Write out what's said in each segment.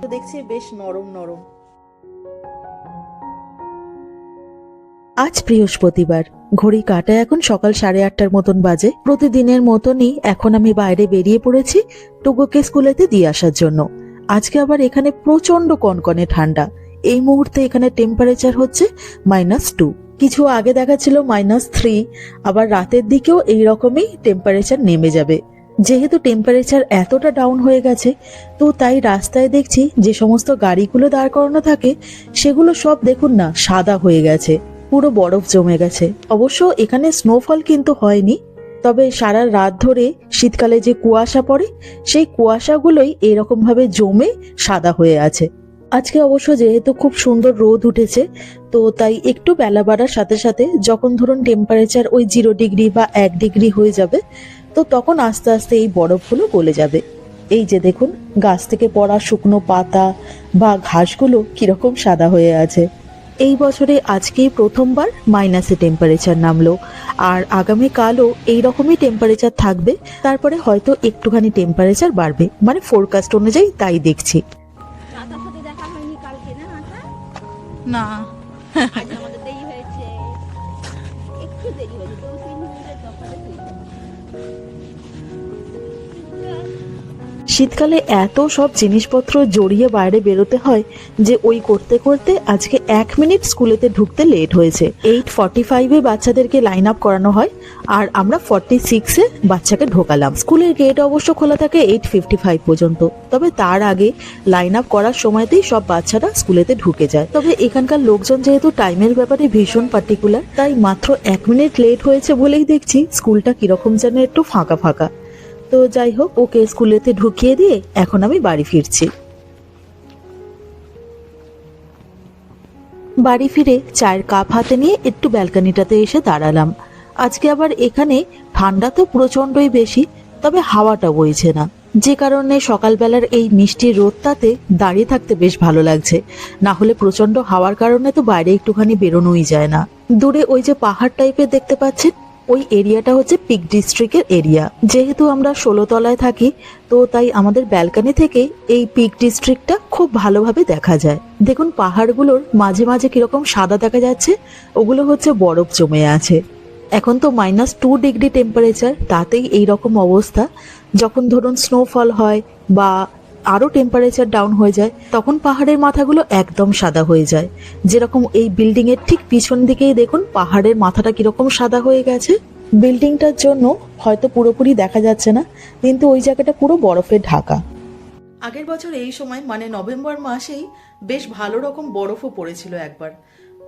তো দেখছি বেশ নরম নরম। আজ বৃহস্পতিবার। ঘড়ি কাটা এখন সকাল সাড়ে আটটার মতন বাজে। প্রতিদিনের মতনই এখন আমি বাইরে বেরিয়ে পড়েছি টুকুকে স্কুলেতে দিয়ে আসার জন্য। আজকে আবার এখানে প্রচণ্ড কনকনে ঠান্ডা। এই মুহূর্তে এখানে টেম্পারেচার হচ্ছে মাইনাস টু কিছু আগে দেখাচ্ছিল মাইনাস থ্রি আবার রাতের দিকেও এই রকমই টেম্পারেচার নেমে যাবে। যেহেতু টেম্পারেচার এতটা ডাউন হয়ে গেছে, তো তাই রাস্তায় দেখছি যে সমস্ত গাড়িগুলো দাঁড় করানো থাকে, সেগুলো সব দেখুন না, সাদা হয়ে গেছে, পুরো বরফ জমে গেছে। অবশ্য এখানে স্নোফল কিন্তু হয়নি, তবে সারা রাত ধরে শীতকালে যে কুয়াশা পড়ে, সেই কুয়াশাগুলোই এরকম ভাবে জমে সাদা হয়ে আছে। আজকে অবশ্য যেহেতু খুব সুন্দর রোদ উঠেছে, তো তাই একটু বেলা বাড়ার সাথে সাথে যখন ধরুন টেম্পারেচার ওই জিরো ডিগ্রি বা এক ডিগ্রি হয়ে যাবে তো তখন আস্তে আস্তে এই বরফগুলো গলে যাবে। এই যে দেখুন গাছ থেকে পড়া শুকনো পাতা বা ঘাসগুলো কীরকম সাদা হয়ে আছে। এই বছরে আজকেই প্রথমবার মাইনাসে টেম্পারেচার নামলো। আর আগামীকালও এই রকমই টেম্পারেচার থাকবে তারপরে হয়তো একটুখানি টেম্পারেচার বাড়বে। মানে ফোরকাস্ট অনুযায়ী তাই দেখছি। দাদার সাথে দেখা হয়নি কালকে না শীতকালে এত সব জিনিসপত্র জড়িয়ে বাইরে বেরোতে হয় যে ওই করতে করতে আজকে এক মিনিট স্কুলেতে ঢুকতে লেট হয়েছে। এইট ফর্টি ফাইভে বাচ্চাদেরকে লাইন আপ করানো হয় আর আমরা ফর্টি সিক্সে বাচ্চাকে ঢোকালাম। স্কুলের গেট অবশ্য খোলা থাকে এইট ফিফটি ফাইভ পর্যন্ত। তবে তার আগে লাইন আপ করার সময়তেই সব বাচ্চারা স্কুলেতে ঢুকে যায়। তবে এখানকার লোকজন যেহেতু টাইমের ব্যাপারে ভীষণ পার্টিকুলার তাই মাত্র এক মিনিট লেট হয়েছে বলেই দেখছি স্কুলটা কীরকম যেন একটু ফাঁকা ফাঁকা। তো যাই হোক, ওকে স্কুলেতে ঢুকিয়ে দিয়ে এখন আমি বাড়ি ফিরছি। বাড়ি ফিরে চায়ের কাপ হাতে নিয়ে একটু ব্যালকনিটাতে এসে দাঁড়ালাম। আজকে আবার এখানে ঠান্ডা তো প্রচন্ডই বেশি, তবে হাওয়াটা বইছে না। যে কারণে সকালবেলার এই মিষ্টি রোদটাতে দাঁড়িয়ে থাকতে বেশ ভালো লাগছে। না হলে প্রচণ্ড হাওয়ার কারণে তো বাইরে একটুখানি বেরোনোই যায় না। দূরে ওই যে পাহাড় টাইপের দেখতে পাচ্ছেন ওই এরিয়াটা হচ্ছে পিক ডিস্ট্রিক্টের এরিয়া। যেহেতু আমরা ষোলো তলায় থাকি, তো তাই আমাদের ব্যালকনি থেকে এই পিক ডিস্ট্রিক্টটা খুব ভালোভাবে দেখা যায়। দেখুন পাহাড়গুলোর মাঝে মাঝে কীরকম সাদা দেখা যাচ্ছে, ওগুলো হচ্ছে বরফ জমে আছে। এখন তো মাইনাস টু ডিগ্রি টেম্পারেচার তাতেই এই রকম অবস্থা। যখন ধরুন স্নোফল হয় বা আরও টেম্পারেচার ডাউন হয়ে যায়, তখন পাহাড়ের মাথাগুলো একদম সাদা হয়ে যায়। যেরকম এই বিল্ডিং এর ঠিক পিছন দিকেই দেখুন পাহাড়ের মাথাটা কীরকম সাদা হয়ে গেছে। বিল্ডিংটার জন্য হয়তো পুরোপুরি দেখা যাচ্ছে না, কিন্তু ওই জায়গাটা পুরো বরফে ঢাকা। আগের বছর এই সময় মানে নভেম্বর মাসেই বেশ ভালো রকম বরফও পড়েছিল একবার।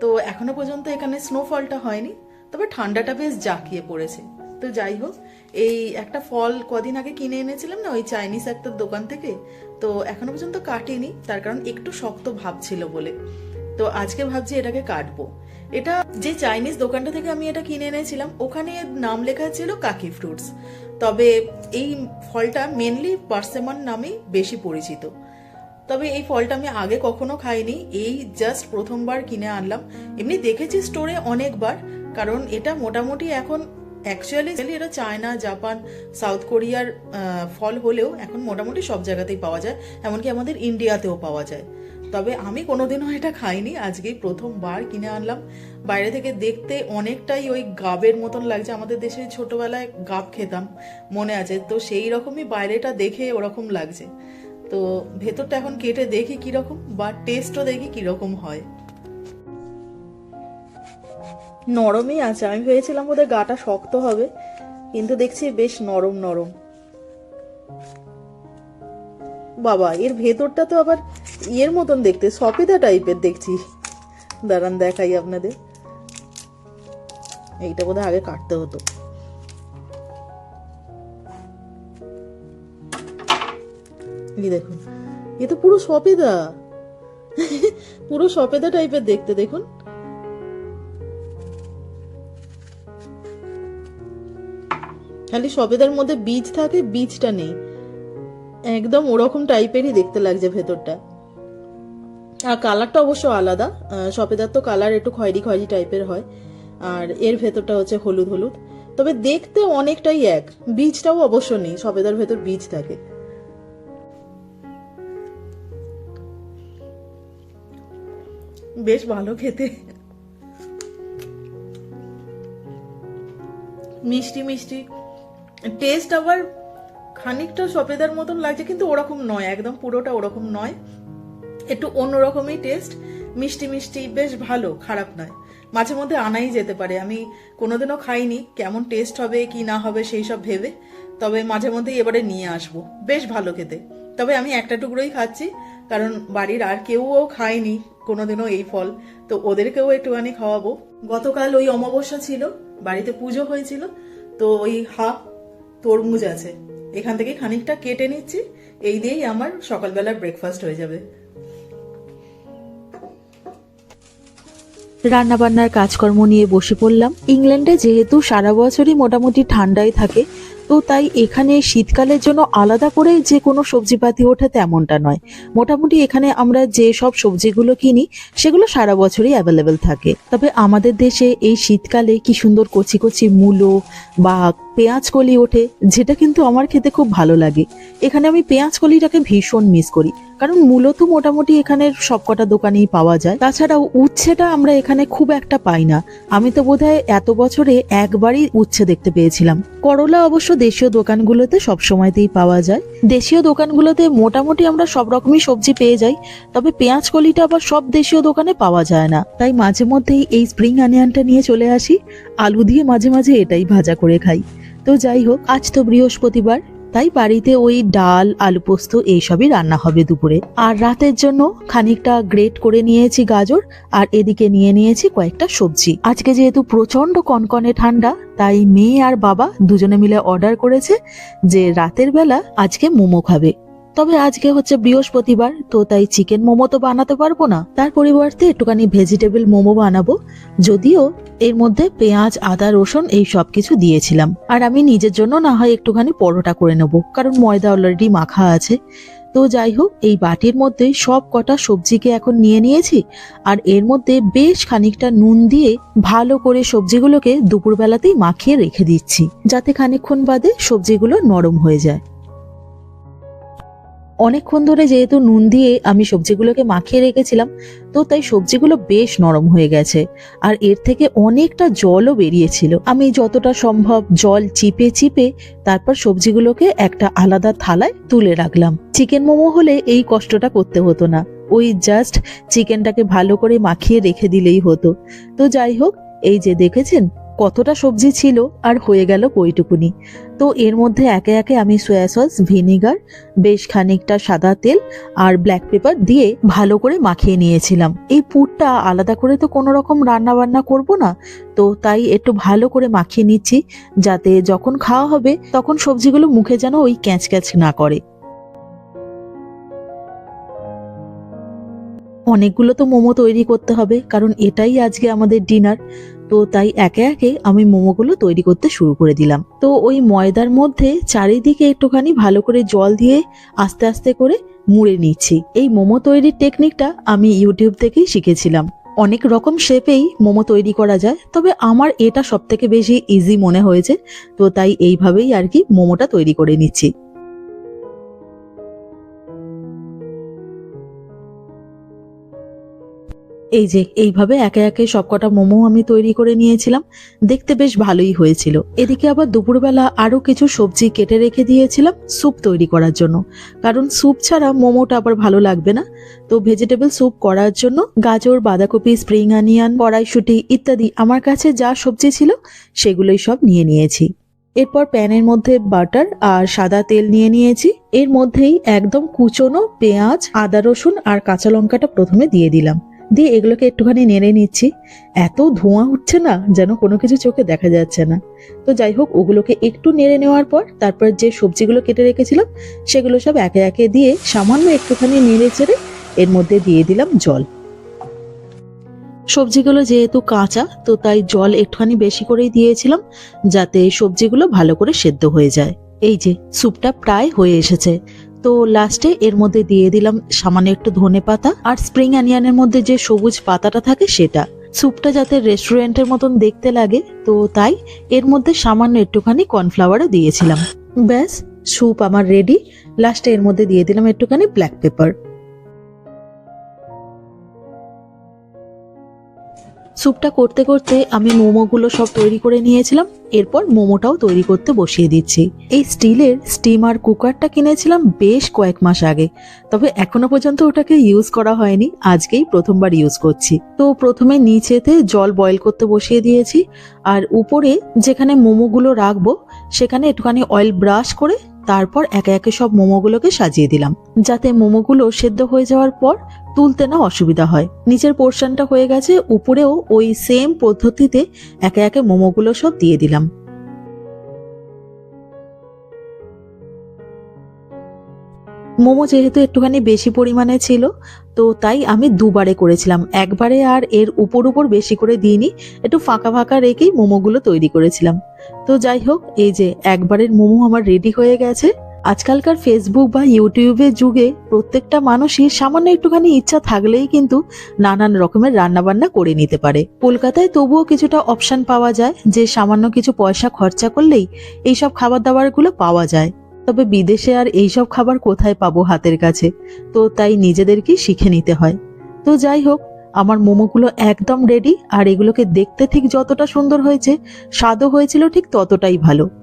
তো এখনও পর্যন্ত এখানে স্নোফলটা হয়নি, তবে ঠান্ডাটা বেশ জাঁকিয়ে পড়েছে। তো যাই হোক এই একটা ফল কদিন আগে কিনে এনেছিলাম না, ওই চাইনিজ একটা দোকান থেকে, তো এখনও পর্যন্ত কাটিনি, তার কারণ একটু শক্ত ভাব ছিল বলে। তো আজকে ভাবছি এটাকে কাটবো। এটা যে চাইনিজ দোকানটা থেকে আমি এটা কিনে এনেছিলাম, ওখানে নাম লেখা ছিল কাকি ফ্রুটস। তবে এই ফলটা মেনলি পার্সেমন নামেই বেশি পরিচিত। তবে এই ফলটা আমি আগে কখনো খাইনি, এই জাস্ট প্রথমবার কিনে আনলাম। এমনি দেখেছি স্টোরে অনেকবার, কারণ এটা মোটামুটি এখন অ্যাকচুয়ালি এটা চায়না জাপান সাউথ কোরিয়ার ফল হলেও এখন মোটামুটি সব জায়গাতেই পাওয়া যায়। এমনকি আমাদের ইন্ডিয়াতেও পাওয়া যায়। তবে আমি কোনোদিনও এটা খাইনি, আজকেই প্রথমবার কিনে আনলাম। বাইরে থেকে দেখতে অনেকটাই ওই গাবের মতন লাগছে। আমাদের দেশে ছোটবেলায় গাব খেতাম, মনে আছে। তো সেই রকমই বাইরেটা দেখে ওরকম লাগছে। তো ভেতরটা এখন কেটে দেখি কীরকম, বা টেস্টও দেখি কীরকম হয়। নরমই আছে। আমি ভেবেছিলাম ওদের গাটা শক্ত হবে, কিন্তু দেখছি বেশ নরম নরম। বাবা, এর ভেতরটা তো আবার ইয়ের মতন দেখতে সফেদা টাইপের দেখছি। দাঁড়ান, দেখাই আপনাদের। এইটা বোধহয় আগে কাটতে হতো। দেখুন, এ তো পুরো সফেদা পুরো সফেদা টাইপের দেখতে, দেখুন। খালি সবেদার মধ্যে বীজ থাকে বীজটা নেই। একদম ওরকম টাইপেরই দেখতে লাগছে ভেতরটা। আর কালারটা অবশ্য আলাদা। আহ, সফেদার তো কালার একটু খয়েরি খয়েরি টাইপের হয়। আর এর ভেতরটা হচ্ছে হলুদ হলুদ। তবে দেখতে অনেকটাই এক। বীজটাও অবশ্য নেই। সফেদার ভেতর বীজ থাকে। বেশ ভালো খেতে। মিষ্টি মিষ্টি। টেস্ট আবার খানিকটা সফেদার মতন লাগছে, কিন্তু ওরকম নয়, একদম পুরোটা ওরকম নয়। একটু অন্যরকমই টেস্ট মিষ্টি মিষ্টি, বেশ ভালো, খারাপ নয়। মাঝে মধ্যে আনাই যেতে পারে, আমি কোনোদিনও খাইনি, কেমন টেস্ট হবে, কি না হবে, সেই সব ভেবে, তবে মাঝে মধ্যেই এবারে নিয়ে আসব, বেশ ভালো খেতে। তবে আমি একটা টুকরোই খাচ্ছি, কারণ বাড়ির আর কেউও খায়নি কোনোদিনও এই ফল, তো ওদেরকেও একটুখানি খাওয়াবো। গতকাল ওই অমাবস্যা ছিল, বাড়িতে পুজো হয়েছিল, তো ওই হাফ তরমুজ আছে। এখান থেকে খানিকটা কেটে নিচ্ছি, এই দিয়েই আমার সকালবেলার ব্রেকফাস্ট হয়ে যাবে। রান্নাবান্নার কাজকর্ম নিয়ে বসে পড়লাম। ইংল্যান্ডে যেহেতু সারা বছরই মোটামুটি ঠান্ডাই থাকে তো তাই এখানে শীতকালের জন্য আলাদা করে যে কোনো সবজিপাতি ওঠে তেমনটা নয়। মোটামুটি এখানে আমরা যে সব সবজিগুলো কিনি, সেগুলো সারা বছরই অ্যাভেলেবেল থাকে। তবে আমাদের দেশে এই শীতকালে কি সুন্দর কচি কচি মূলো বা পেঁয়াজ কলি ওঠে, যেটা কিন্তু আমার খেতে খুব ভালো লাগে। এখানে আমি পেঁয়াজ কলিটাকে ভীষণ মিস করি। কারণ মূলত মোটামুটি এখানের সবকটা দোকানেই পাওয়া যায়। তাছাড়াও উচ্ছেটা আমরা এখানে খুব একটা পাই না। আমি তো বোধহয় এত বছরে একবারই উচ্ছে দেখতে পেয়েছিলাম। করলা অবশ্য দেশীয় দোকানগুলোতে সব সময়তেই পাওয়া যায়। দেশীয় দোকানগুলোতে মোটামুটি আমরা সব রকমই সবজি পেয়ে যাই, তবে পেঁয়াজ কলিটা আবার সব দেশীয় দোকানে পাওয়া যায় না। তাই মাঝে মধ্যেই এই স্প্রিং অনিয়নটা নিয়ে চলে আসি। আলু দিয়ে মাঝে মাঝে এটাই ভাজা করে খাই। তো যাই হোক, আজ তো বৃহস্পতিবার। তাই বাড়িতে ওই ডাল, আলু পোস্ত এইসবই রান্না হবে দুপুরে। আর রাতের জন্য খানিকটা গ্রেট করে নিয়েছি গাজর, আর এদিকে নিয়ে নিয়েছি কয়েকটা সবজি। আজকে যেহেতু প্রচণ্ড কনকনে ঠান্ডা, তাই মেয়ে আর বাবা দুজনে মিলে অর্ডার করেছে যে রাতের বেলা আজকে মোমো খাবে। তবে আজকে হচ্ছে বৃহস্পতিবার, তো তাই চিকেন মোমো তো বানাতে পারব না। তার পরিবর্তে একটুখানি ভেজিটেবল মোমো বানাবো। যদিও এর মধ্যে পেঁয়াজ, আদা, রসুন এই সব কিছু দিয়েছিলাম। আর আমি নিজের জন্য না হয় একটুখানি পরোটা করে নেব, কারণ ময়দা অলরেডি মাখা আছে। তো যাই হোক, এই বাটির মধ্যে সব কটা সবজিকে এখন নিয়ে নিয়েছি। আর এর মধ্যে বেশ খানিকটা নুন দিয়ে ভালো করে সবজিগুলোকে দুপুরবেলাতেই মাখিয়ে রেখে দিচ্ছি, যাতে খানিকক্ষণ বাদে সবজিগুলো নরম হয়ে যায়। অনেকক্ষণ ধরে যেহেতু নুন দিয়ে আমি সবজিগুলোকে মাখিয়ে রেখেছিলাম, তো তাই সবজিগুলো বেশ নরম হয়ে গেছে আর এর থেকে অনেকটা জলও বেরিয়েছিল। আমি যতটা সম্ভব জল চিপে চিপে তারপর সবজিগুলোকে একটা আলাদা থালায় তুলে রাখলাম। চিকেন মোমো হলে এই কষ্টটা করতে হতো না। ওই জাস্ট চিকেনটাকে ভালো করে মাখিয়ে রেখে দিলেই হতো। তো যাই হোক, এই যে দেখেছেন কতটা সবজি ছিল আর হয়ে গেল বইটুকুনি তো এর মধ্যে একে একে আমি সয়া সস ভিনিগার বেশ খানিকটা সাদা তেল আর ব্ল্যাক পেপার দিয়ে ভালো করে মাখিয়ে নিয়েছিলাম। এই পুরটা আলাদা করে তো কোনো রকম রান্না বান্না করব না, তো তাই একটু ভালো করে মাখিয়ে নিচ্ছি, যাতে যখন খাওয়া হবে তখন সবজিগুলো মুখে যেন ওই ক্যাঁচ ক্যাঁচ না করে। অনেকগুলো তো মোমো তৈরি করতে হবে, কারণ এটাই আজকে আমাদের ডিনার তো তাই একে একে আমি মোমোগুলো তৈরি করতে শুরু করে দিলাম। তো ওই ময়দার মধ্যে চারিদিকে একটুখানি ভালো করে জল দিয়ে আস্তে আস্তে করে মুড়ে নিচ্ছি। এই মোমো তৈরির টেকনিকটা আমি ইউটিউব থেকেই শিখেছিলাম। অনেক রকম শেপেই মোমো তৈরি করা যায়, তবে আমার এটা সব থেকে বেশি ইজি মনে হয়েছে, তো তাই এইভাবেই আর কি মোমোটা তৈরি করে নিচ্ছি। এই যে, এইভাবে একে একে সবকটা মোমো আমি তৈরি করে নিয়েছিলাম। দেখতে বেশ ভালোই হয়েছিল। এদিকে আবার দুপুরবেলা আরও কিছু সবজি কেটে রেখে দিয়েছিলাম স্যুপ তৈরি করার জন্য। কারণ স্যুপ ছাড়া মোমোটা আবার ভালো লাগবে না। তো ভেজিটেবল স্যুপ করার জন্য গাজর, বাঁধাকপি, স্প্রিং অনিয়ন, কড়াইশুটি ইত্যাদি আমার কাছে যা সবজি ছিল সেগুলোই সব নিয়ে নিয়েছি। এরপর প্যানের মধ্যে বাটার আর সাদা তেল নিয়ে নিয়েছি। এর মধ্যেই একদম কুচনো পেঁয়াজ, আদা রসুন আর কাঁচা লঙ্কাটা প্রথমে দিয়ে দিলাম। দিয়ে এগুলোকে একটুখানি নেড়ে নিচ্ছি। এত ধোঁয়া উঠছে না, যেন কোনো কিছু চোখে দেখা যাচ্ছে না। তো যাই হোক, ওগুলোকে একটু নেড়ে নেওয়ার পর, তারপর যে সবজিগুলো কেটে রেখেছিলাম, সেগুলো সব একে একে দিয়ে সামান্য একটুখানি নেড়ে চেড়ে এর মধ্যে দিয়ে দিলাম জল। সবজিগুলো যেহেতু কাঁচা, তো তাই জল একটুখানি বেশি করেই দিয়েছিলাম, যাতে সবজিগুলো ভালো করে সেদ্ধ হয়ে যায়। এই যে, স্যুপটা প্রায় হয়ে এসেছে। তো লাস্টে এর মধ্যে দিয়ে দিলাম সামান্য একটু ধনে পাতা আর স্প্রিং অনিয়নের মধ্যে যে সবুজ পাতাটা থাকে সেটা। স্যুপটা যাতে রেস্টুরেন্টের মতন দেখতে লাগে, তো তাই এর মধ্যে সামান্য একটুখানি কর্নফ্লাওয়ারও দিয়েছিলাম। ব্যাস স্যুপ আমার রেডি লাস্টে এর মধ্যে দিয়ে দিলাম একটুখানি ব্ল্যাক পেপার স্যুপটা করতে করতে আমি মোমোগুলো সব তৈরি করে নিয়েছিলাম। এরপর মোমোটাও তৈরি করতে বসিয়ে দিচ্ছি। এই স্টিলের স্টিমার কুকারটা কিনেছিলাম বেশ কয়েক মাস আগে। তবে এখনও পর্যন্ত ওটাকে ইউজ করা হয়নি। আজকেই প্রথমবার ইউজ করছি। তো প্রথমে নিচেতে জল বয়েল করতে বসিয়ে দিয়েছি। আর উপরে যেখানে মোমোগুলো রাখব, সেখানে একটুখানি অয়েল ব্রাশ করে তারপর একে একে সব মোমোগুলোকে সাজিয়ে দিলাম। যাতে মোমোগুলো সেদ্ধ হয়ে যাওয়ার পর তুলতে না অসুবিধা হয়। নিচের পোর্শনটা হয়ে গেছে, উপরেও ওই সেম পদ্ধতিতে একে একে মোমোগুলো সব দিয়ে দিলাম। মোমো যেহেতু একটুখানি বেশি পরিমাণে ছিল, তো তাই আমি দুবারে করেছিলাম। একবারে আর এর উপর উপর বেশি করে দিইনি, একটু ফাঁকা ফাঁকা রেখেই মোমোগুলো তৈরি করেছিলাম। তো যাই হোক, এই যে একবারের মোমো আমার রেডি হয়ে গেছে। আজকালকার ফেসবুক বা ইউটিউবের যুগে প্রত্যেকটা মানুষই সামান্য একটুখানি ইচ্ছা থাকলেই কিন্তু নানান রকমের রান্নাবান্না করে নিতে পারে। কলকাতায় তবুও কিছুটা অপশান পাওয়া যায় যে সামান্য কিছু পয়সা খরচা করলেই এইসব খাবার দাবারগুলো পাওয়া যায়। তবে বিদেশে আর এইসব খাবার কোথায় পাবো হাতের কাছে? তো তাই নিজেদেরকেই শিখে নিতে হয়। তো যাই হোক, আমার মোমোগুলো একদম রেডি আর এগুলোকে দেখতে ঠিক যতটা সুন্দর হয়েছে, স্বাদও হয়েছিল ঠিক ততটাই ভালো।